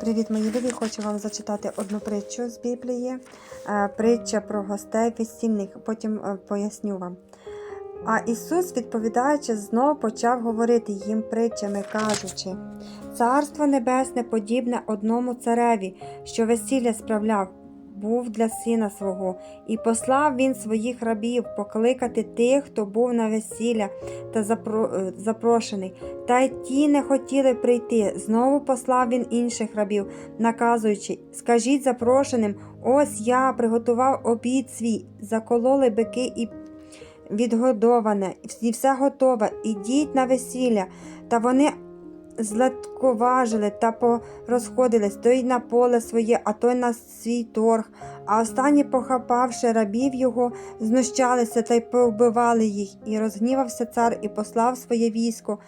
Привіт, мої любі! Хочу вам зачитати одну притчу з Біблії. Е, Притча про гостей весільних, потім е, поясню вам. А Ісус, відповідаючи, знов почав говорити їм притчами, кажучи: Царство Небесне подібне одному цареві, що весілля справляв, був для сина свого, і послав він своїх рабів покликати тих, хто був на весілля та запро- е, запрошений. Та й ті не хотіли прийти. Знову послав він інших рабів, наказуючи: Скажіть запрошеним, ось я приготував обід свій, закололи бики і відгодоване, і все готове. Ідіть на весілля. Та вони златковажили та порозходились той на поле своє, а той на свій торг. А останні, похапавши рабів його, знущалися та й повбивали їх. І розгнівався цар і послав своє військо,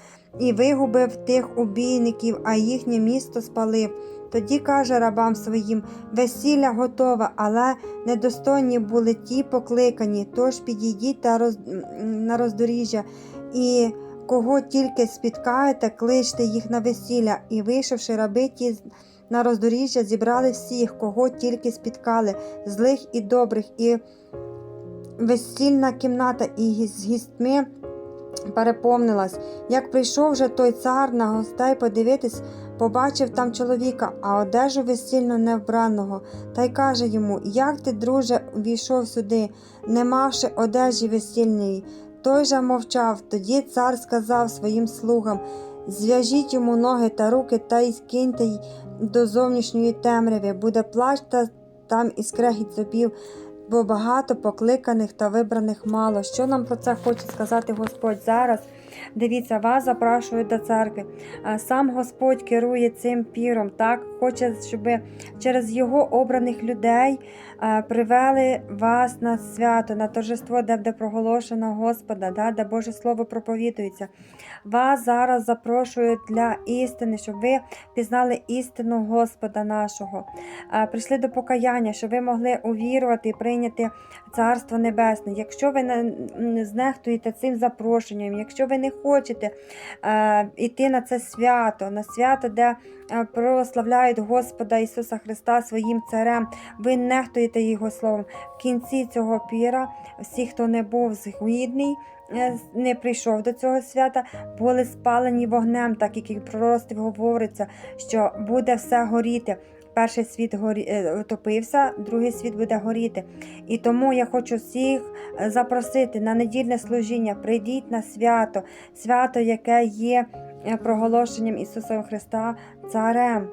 і вигубив тих убійників, а їхнє місто спалив. Тоді каже рабам своїм: весілля готове, але недостойні були ті покликані, тож підійдіть та роз... на роздоріжжя, і кого тільки спіткаєте, кличте їх на весілля, і вийшовши раби ті на роздоріжжя, зібрали всіх, кого тільки спіткали, злих і добрих, і весільна кімната і з гістьми переповнилась. Як прийшов вже той цар на гостей подивитись, побачив там чоловіка, а одежу весільно невбраного, та й каже йому: Як ти, друже, увійшов сюди, не мавши одежі весільної? Той же мовчав. Тоді цар сказав своїм слугам: Зв'яжіть йому ноги та руки та й скиньте й до зовнішньої темряви, буде плач та там і скрегіт зубів, бо багато покликаних та вибраних мало. Що нам про це хоче сказати Господь зараз? Дивіться, вас запрошують до церкви. Сам Господь керує цим піром, так хоче, щоб через його обраних людей привели вас на свято, на торжество, де буде проголошено Господа, да, де Боже Слово проповідується. Вас зараз запрошують для істини, щоб ви пізнали істину Господа нашого. Прийшли до покаяння, щоб ви могли увірувати і прийняти Царство Небесне. Якщо ви не знехтуєте цим запрошенням, якщо ви не хочете е, йти на це свято, на свято, де е, прославляють Господа Ісуса Христа своїм царем, ви нехтуєте Його словом. В кінці цього піра всі, хто не був згідний, е, не прийшов до цього свята, були спалені вогнем, так як і в пророцтві говориться, що буде все горіти. Перший світ горі... е, топився, другий світ буде горіти. І тому я хочу всіх е, запросити на недільне служіння. Прийдіть на свято, свято, яке є е, проголошенням Ісуса Христа Царем.